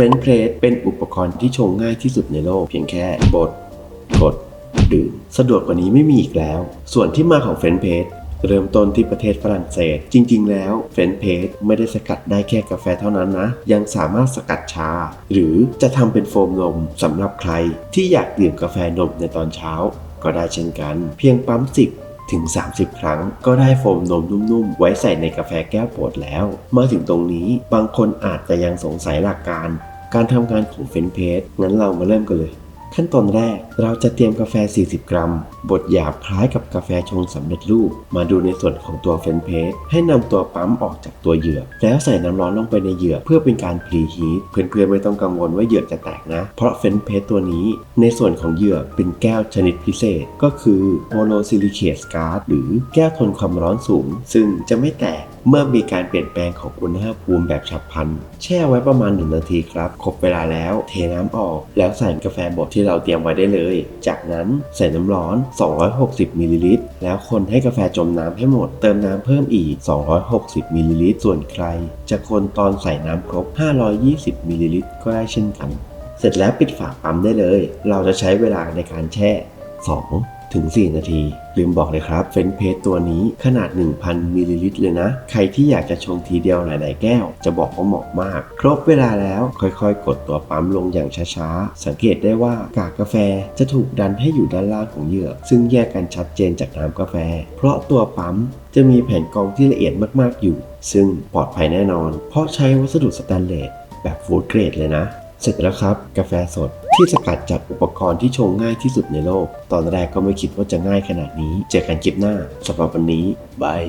รนช์เพรสเป็นอุปกรณ์ที่ชงง่ายที่สุดในโลก เพียงแค่บดกดดื่มสะดวกกว่านี้ไม่มีอีกแล้ว ส่วนที่มาของเฟรนช์เพรสเริ่มต้นที่ประเทศฝรั่งเศส จริง ๆ แล้วเฟรนช์เพรสไม่ได้สกัดได้แค่กาแฟเท่านั้นนะ ยังสามารถสกัดชา หรือจะทำเป็นโฟมนมสำหรับใคร ที่อยากดื่มกาแฟนมในตอนเช้า ก็ได้เช่นกัน เพียงปั๊มสิบ ถึง 30 ครั้ง ก็ได้โฟมนมนุ่มๆ ไว้ใส่ในกาแฟแก้วโปรดแล้ว มาถึงตรงนี้บางคนอาจจะยังสงสัยหลักการ การทำงานของเฟนเพสงั้นเรามาเริ่มกันเลย ขั้นตอนแรกเราจะเตรียมกาแฟ 40 กรัม บดหยาบคล้ายกับกาแฟชงสำเร็จรูป มาดูในส่วนของตัวเฟนเพสให้นำตัวปั๊มออกจากตัวเหยือกแล้วใส่น้ำร้อนลงไปในเหยือกเพื่อเป็นการพรีฮีทเพื่อนๆไม่ต้องกังวลว่าเหยือกจะแตกนะ เพราะเฟนเพสตัวนี้ในส่วนของเหยือกเป็นแก้วชนิดพิเศษ ก็คือโมโนซิลิเคตสการ์ดหรือแก้วทนความร้อนสูง ซึ่งจะไม่แตกเมื่อมีการเปลี่ยนแปลงของอุณหภูมิแบบฉับพลัน แช่ไว้ประมาณ 1 นาทีครับ ครบเวลาแล้วเทน้ำออก แล้วใส่กาแฟบดที่เราเตรียมไว้ได้เลย จากนั้นใส่น้ำร้อน 260มิลลิลิตร แล้วคนให้กาแฟจมน้ำให้หมด เติมน้ำเพิ่มอีก 260มิลลิลิตร ส่วนใคร จะคนตอนใส่น้ำครบ 520มิลลิลิตร ก็ได้เช่นกัน เสร็จแล้วปิดฝาปั๊มได้เลย เราจะใช้เวลาในการแช่ 2 ถึง 4 นาที ลืมบอกเลยครับเฟนเพสตัวนี้ขนาด 1,000 มิลลิลิตรเลยนะ ใครที่อยากจะชงทีเดียวหลาย ๆ แก้ว จะบอกว่าเหมาะมาก ครบเวลาแล้วค่อย ๆ กดตัวปั๊มลงอย่างช้า ๆ สังเกตได้ว่ากากกาแฟจะถูกดันให้อยู่ด้านล่างของเหยือกซึ่งแยกกันชัดเจนจากน้ำกาแฟ เพราะตัวปั๊มจะมีแผ่นกรองที่ละเอียดมาก ๆ อยู่ ซึ่งปลอดภัยแน่นอน เพราะใช้วัสดุสแตนเลสแบบฟูดเกรดเลยนะ เสร็จแล้วครับ กาแฟสดที่สกัดจากอุปกรณ์ที่ชงง่ายที่สุดในโลก ตอนแรกก็ไม่คิดว่าจะง่ายขนาดนี้ เจอกันคลิปหน้าสำหรับวันนี้บาย